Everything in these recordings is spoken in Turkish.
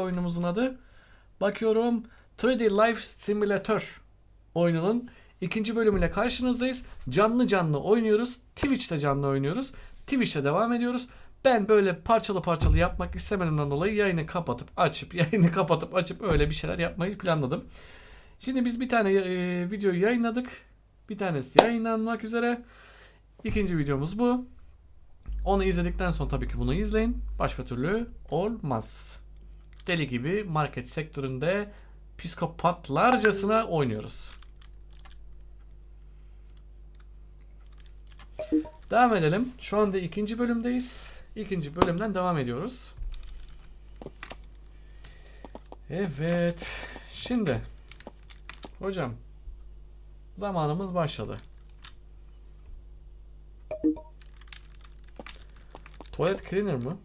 oyunumuzun adı. Bakıyorum 3D Life Simulator oyununun ikinci bölümüyle karşınızdayız. Canlı canlı oynuyoruz. Twitch'te canlı oynuyoruz. Twitch'te devam ediyoruz. Ben böyle parçalı parçalı yapmak istemediğimden dolayı yayını kapatıp açıp yayını kapatıp açıp öyle bir şeyler yapmayı planladım. Şimdi biz bir tane e, videoyu yayınladık. Bir tanesi yayınlanmak üzere. İkinci videomuz bu. Onu izledikten sonra tabii ki bunu izleyin. Başka türlü olmaz. Deli gibi market sektöründe psikopatlarcasına oynuyoruz. Devam edelim. Şu anda ikinci bölümdeyiz. İkinci bölümden devam ediyoruz. Evet. Şimdi hocam zamanımız başladı. Tuvalet cleaner mı?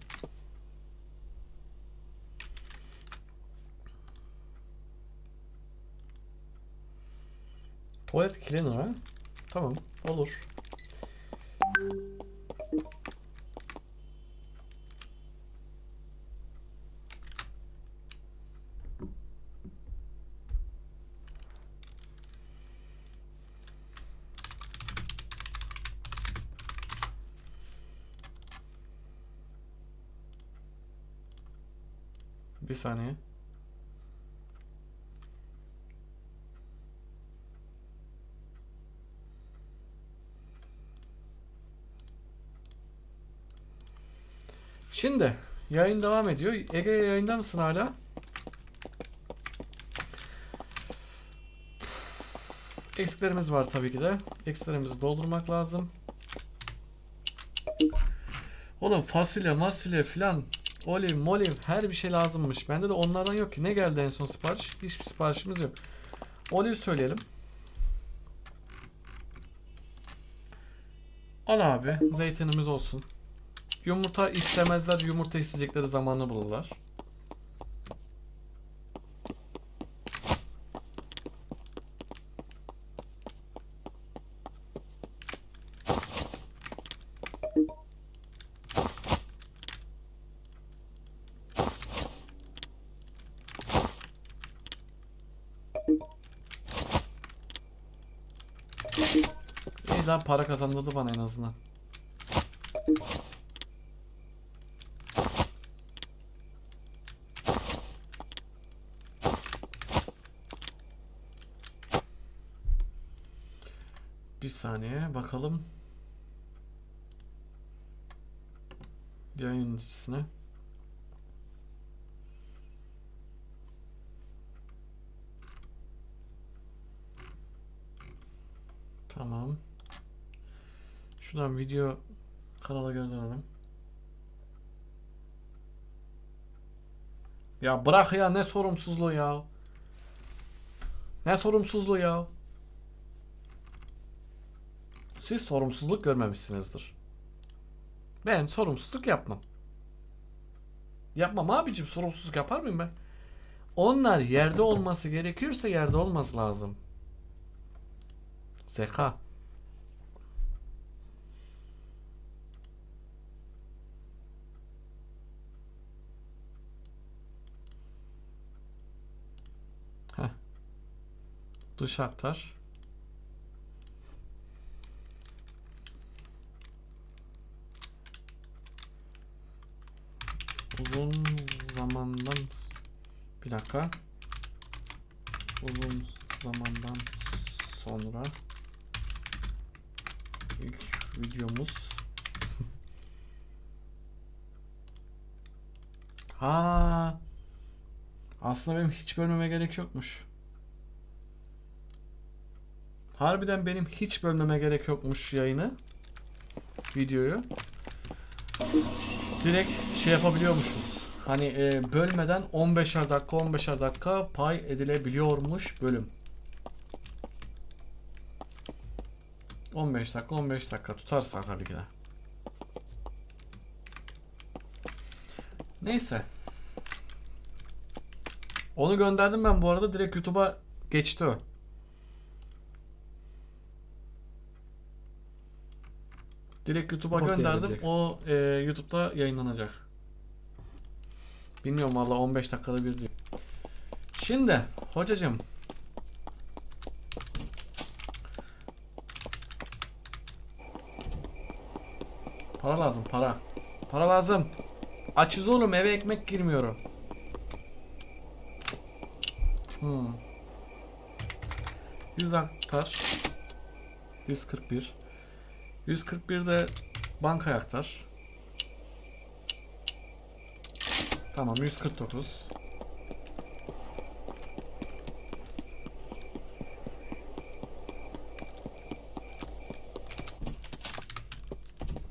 Tuvalet cleaner ha? Tamam, olur. Bir saniye. Şimdi yayın devam ediyor. Ege yayında mısın hala? Eksiklerimiz var tabii ki de. Eksiklerimizi doldurmak lazım. Oğlum fasulye, masulye filan Olive, molive her bir şey lazımmış. Bende de onlardan yok ki. Ne geldi en son sipariş? Hiçbir siparişimiz yok. Olive söyleyelim. Al abi. Zeytinimiz olsun. Yumurta istemezler. Yumurta isteyecekleri zamanı bulurlar. İyi para kazandırdı bana en azından. Bir saniye bakalım. Yayıncısına. Tamam. Şuradan video kanala geri dönelim. Ya bırak ya ne sorumsuzluğu ya. Ne sorumsuzluğu ya. Siz sorumsuzluk görmemişsinizdir. Ben sorumsuzluk yapmam. Yapmam abicim sorumsuzluk yapar mıyım ben? Onlar yerde olması gerekiyorsa yerde olması lazım. Zeka. Heh. Dış aktar. Uzun zamandan bir dakika. Uzun zamandan sonra ilk videomuz. Ha! Aslında benim hiç bölmeme gerek yokmuş. Harbiden benim hiç bölmeme gerek yokmuş yayını videoyu. Direkt şey yapabiliyormuşuz hani e, bölmeden 15'er dakika 15'er dakika pay edilebiliyormuş bölüm 15 dakika 15 dakika tutarsa tabii ki de. Neyse. Onu gönderdim ben bu arada direkt YouTube'a geçti o. Direkt YouTube'a gönderdim. O e, YouTube'da yayınlanacak. Bilmiyorum valla 15 dakikada bir diyor. Şimdi hocacığım. Para lazım para. Para lazım. Açız oğlum eve ekmek girmiyor. Hmm. 100 aktar. 141. 141 de banka aktar. Tamam 149.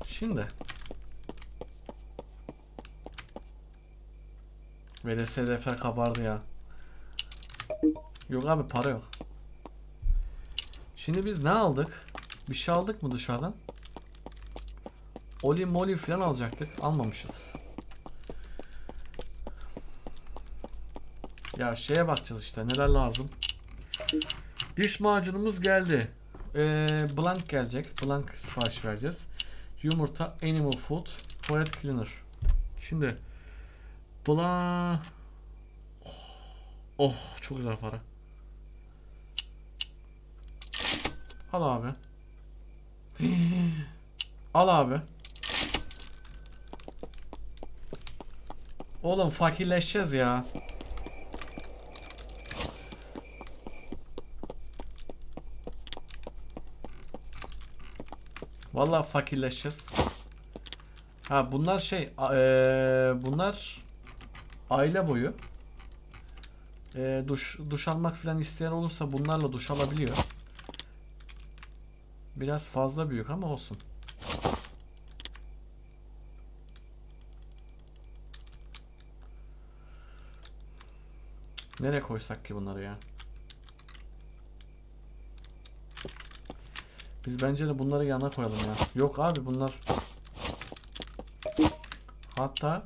Şimdi VDSDF kabardı ya. Yok abi para yok. Şimdi biz ne aldık? Bir şey aldık mı dışarıdan? Oli moli falan alacaktık. Almamışız. Ya şeye bakacağız işte neler lazım. Diş macunumuz geldi. Ee, blank gelecek. Blank sipariş vereceğiz. Yumurta, animal food, tuvalet cleaner. Şimdi blank Oh çok güzel para. Al abi. Al abi. Oğlum fakirleşeceğiz ya. Vallahi fakirleşeceğiz. Ha bunlar şey, eee, bunlar aile boyu. Eee, duş duş almak falan isteyen olursa bunlarla duş alabiliyor. Biraz fazla büyük ama olsun. Nereye koysak ki bunları ya? Biz bence de bunları yana koyalım ya. Yok abi bunlar. Hatta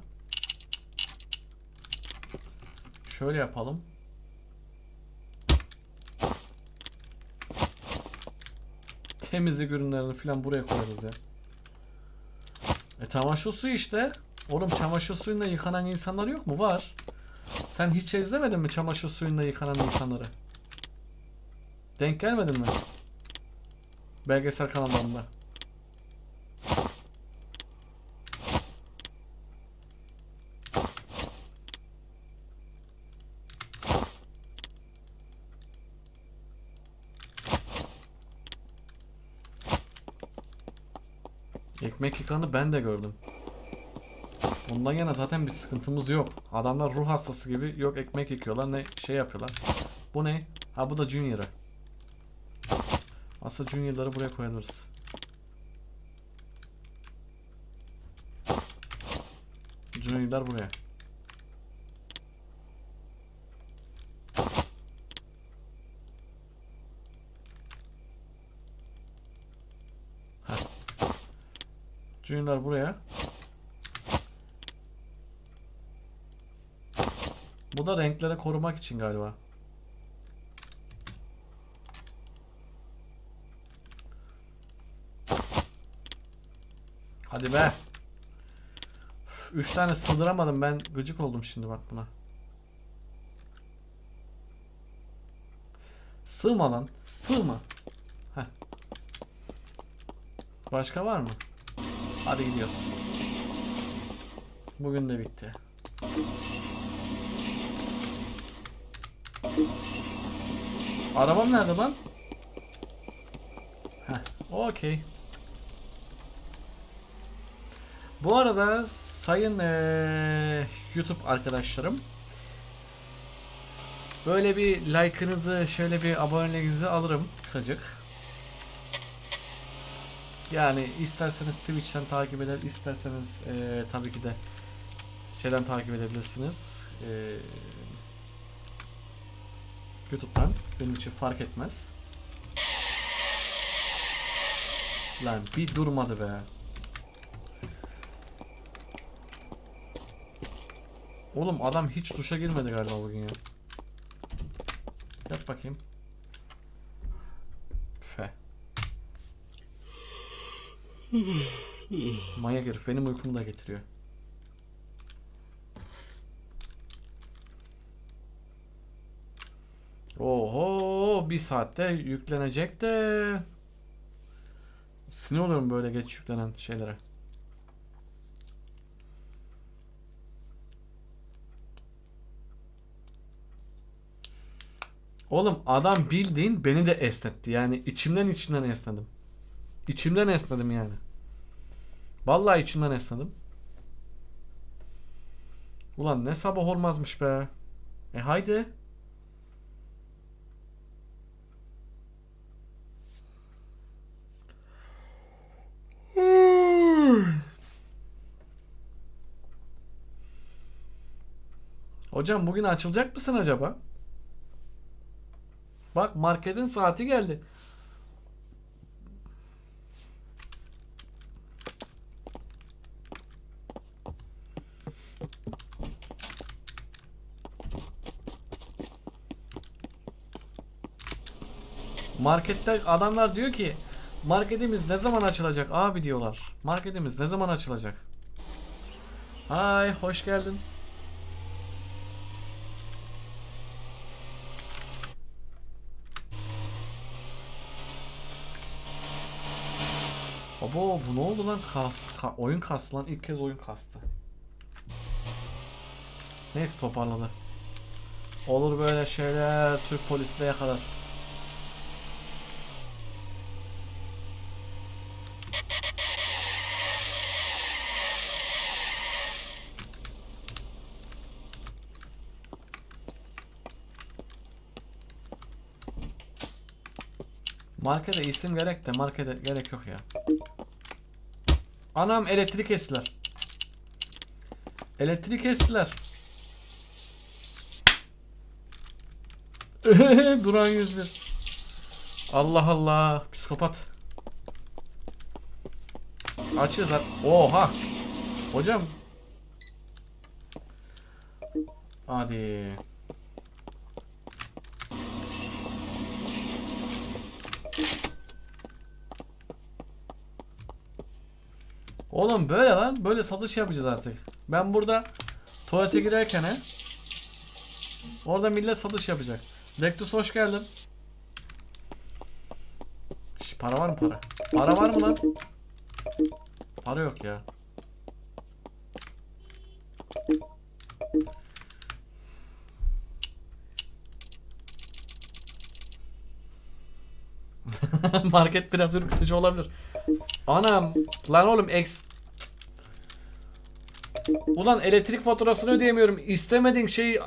şöyle yapalım. Temizlik ürünlerini falan buraya koyarız ya. E çamaşır suyu işte. Oğlum çamaşır suyuyla yıkanan insanlar yok mu? Var. Sen hiç izlemedin mi çamaşır suyuyla yıkanan insanları? Denk gelmedin mi? Belgesel kanallarında. Ekmek yıkanı ben de gördüm. Ondan yana zaten bir sıkıntımız yok. Adamlar ruh hastası gibi yok ekmek yıkıyorlar ne şey yapıyorlar. Bu ne? Ha bu da Junior'ı. Aslında Junior'ları buraya koyabiliriz. Junior'lar buraya. Heh. Junior'lar buraya. Bu da renkleri korumak için galiba. Hadi be. Üç tane sığdıramadım ben gıcık oldum şimdi bak buna. Sığma lan. Sığma. Heh. Başka var mı? Hadi gidiyoruz. Bugün de bitti. Arabam nerede lan? Heh, okey. Bu arada sayın eee, YouTube arkadaşlarım böyle bir like'ınızı şöyle bir aboneliğinizi alırım kısacık. Yani isterseniz Twitch'ten takip eder, isterseniz eee, tabii ki de şeyden takip edebilirsiniz. Eee YouTube'dan benim için fark etmez. Lan bir durmadı be. Oğlum adam hiç duşa girmedi galiba bugün ya. Yap bakayım. Fe. Manyak herif benim uykumu da getiriyor. Oho bir saatte yüklenecek de. Sinir oluyorum böyle geç yüklenen şeylere. Oğlum adam bildiğin beni de esnetti. Yani içimden içimden esnedim. İçimden esnedim yani. Vallahi içimden esnedim. Ulan ne sabah olmazmış be. E haydi. Hocam bugün açılacak mısın acaba? Bak marketin saati geldi. Markette adamlar diyor ki marketimiz ne zaman açılacak abi diyorlar. Marketimiz ne zaman açılacak? Hay hoş geldin. Abo bu ne oldu lan? Kas, ka- oyun kastı lan. İlk kez oyun kastı. Neyse toparladı. Olur böyle şeyler. Türk polisi de yakalar. Markete isim gerek de markete gerek yok ya. Anam elektrik kestiler. Elektrik kestiler. Duran 101. Allah Allah. Psikopat. Lan. Oha. Hocam. Hadi. Oğlum böyle lan. Böyle satış yapacağız artık. Ben burada tuvalete giderken he. Orada millet satış yapacak. Lektus hoş geldin. Şş, para var mı para? Para var mı lan? Para yok ya. Market biraz ürkütücü olabilir. Anam. Lan oğlum ex... Ulan elektrik faturasını ödeyemiyorum. İstemediğin şeyi...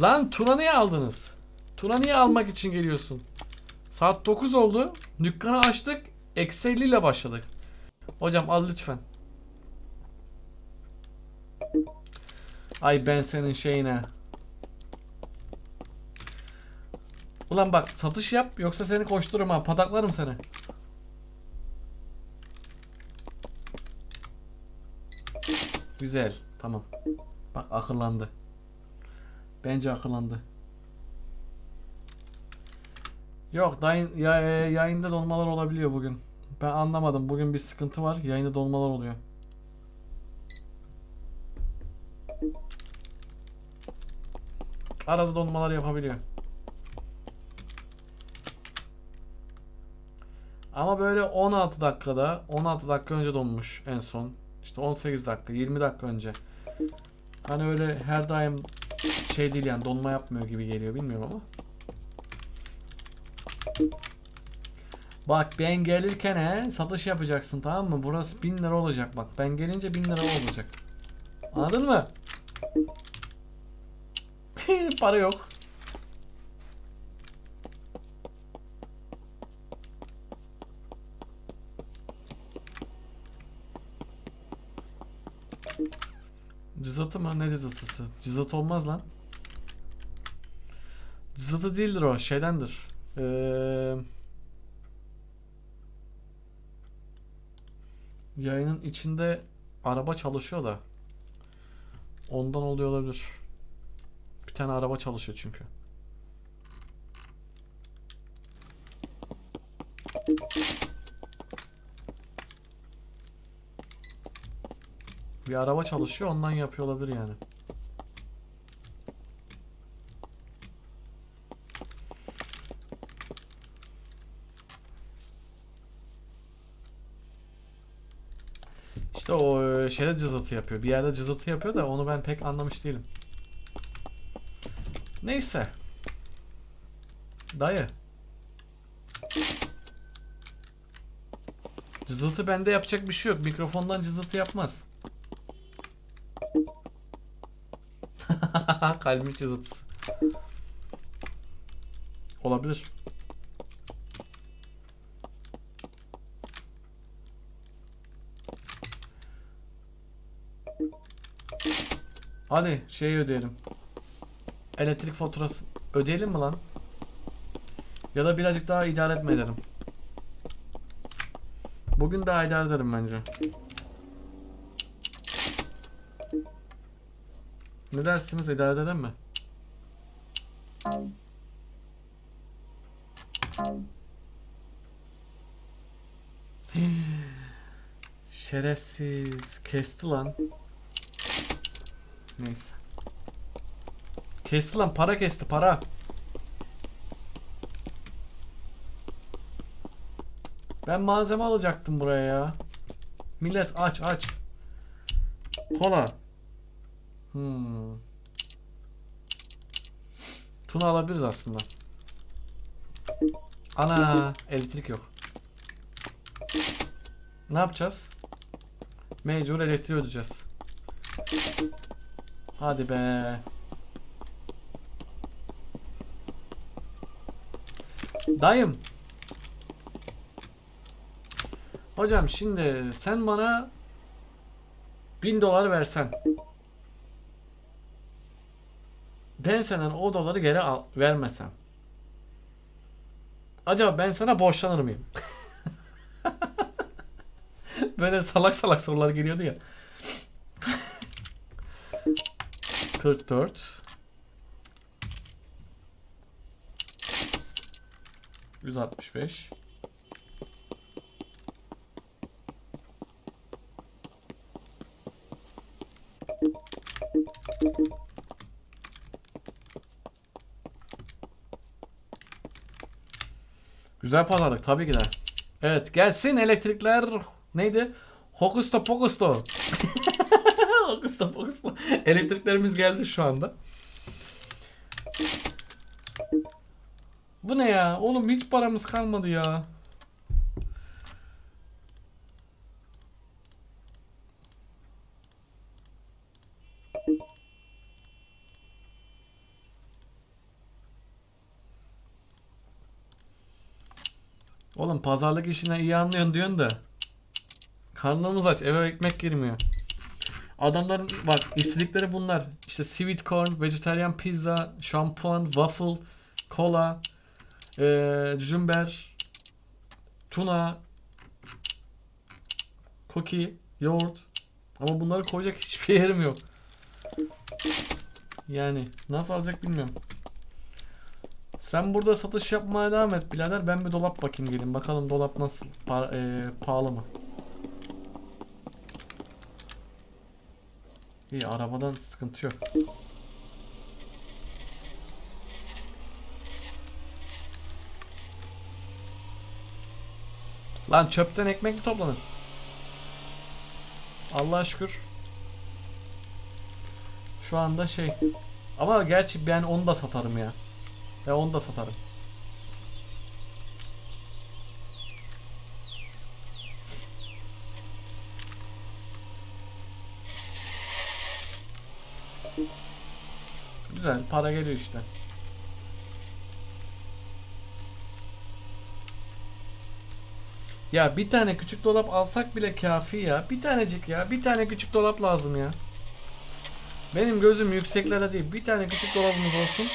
Lan Tuna niye aldınız? Tuna niye almak için geliyorsun? Saat 9 oldu. Dükkanı açtık. Eksi 50 ile başladık. Hocam al lütfen. Ay ben senin şeyine. Ulan bak satış yap yoksa seni koştururum ha. Pataklarım seni. Güzel. Tamam. Bak akıllandı. Bence akıllandı. Yok dayın, ya, yayında dolmalar olabiliyor bugün. Ben anlamadım. Bugün bir sıkıntı var. Yayında dolmalar oluyor. Arada dolmalar yapabiliyor. Ama böyle 16 dakikada 16 dakika önce donmuş en son. İşte 18 dakika 20 dakika önce. Hani öyle her daim şey değil yani donma yapmıyor gibi geliyor bilmiyorum ama. Bak ben gelirken he satış yapacaksın tamam mı? Burası 1000 lira olacak bak. Ben gelince 1000 lira olacak. Anladın mı? Para yok. Cızatı mı? Ne cızatısı? Cızat olmaz lan. Cızatı değildir o. Şeydendir. Ee, yayının içinde araba çalışıyor da. Ondan oluyor olabilir. Bir tane araba çalışıyor çünkü. Bir araba çalışıyor ondan yapıyor olabilir yani. İşte o e, şeyde cızırtı yapıyor. Bir yerde cızırtı yapıyor da onu ben pek anlamış değilim. Neyse. Dayı. Cızıltı bende yapacak bir şey yok. Mikrofondan cızıltı yapmaz. Kalbimin cızıltısı. Olabilir. Hadi şey ödeyelim. Elektrik faturası ödeyelim mi lan? Ya da birazcık daha idare etme edelim. Bugün daha idare ederim bence. Ne dersiniz idare edelim mi? Şerefsiz. Kesti lan. Neyse. Kesti lan para kesti para. Ben malzeme alacaktım buraya ya. Millet aç aç. Kola. Hmm. Tuna alabiliriz aslında. Ana elektrik yok. Ne yapacağız? Mecbur elektriği ödeyeceğiz. Hadi be. Dayım. Hocam şimdi sen bana bin dolar versen. Ben senden o doları geri al, vermesem. Acaba ben sana borçlanır mıyım? Böyle salak salak sorular geliyordu ya. 44 165 Güzel pazarlık tabii ki de. Evet gelsin elektrikler neydi? Hokusto pokusto. Hokusto pokusto. Elektriklerimiz geldi şu anda. Bu ne ya? Oğlum hiç paramız kalmadı ya. Oğlum pazarlık işine iyi anlıyorsun diyorsun da. Karnımız aç eve ekmek girmiyor. Adamların bak istedikleri bunlar. İşte sweet corn, vegetarian pizza, şampuan, waffle, kola, eee cumber, tuna, cookie, yoğurt. Ama bunları koyacak hiçbir yerim yok. Yani nasıl alacak bilmiyorum. Sen burada satış yapmaya devam et birader. Ben bir dolap bakayım gelin. Bakalım dolap nasıl? Pa- eee, pahalı mı? İyi arabadan sıkıntı yok. Lan çöpten ekmek mi toplanır? Allah'a şükür. Şu anda şey. Ama gerçi ben onu da satarım ya. Ben onu da satarım. Güzel para geliyor işte. Ya bir tane küçük dolap alsak bile kafi ya. Bir tanecik ya. Bir tane küçük dolap lazım ya. Benim gözüm yükseklere değil. Bir tane küçük dolabımız olsun.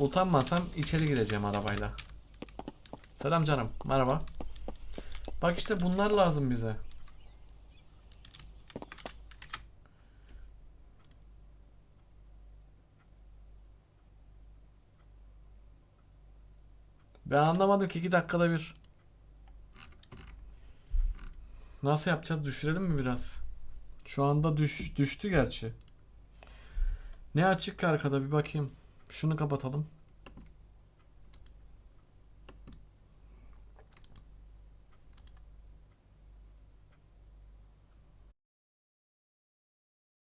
Utanmasam içeri gireceğim arabayla. Selam canım. Merhaba. Bak işte bunlar lazım bize. Ben anlamadım ki 2 dakikada bir. Nasıl yapacağız? Düşürelim mi biraz? Şu anda düş, düştü gerçi. Ne açık ki arkada bir bakayım. Şunu kapatalım.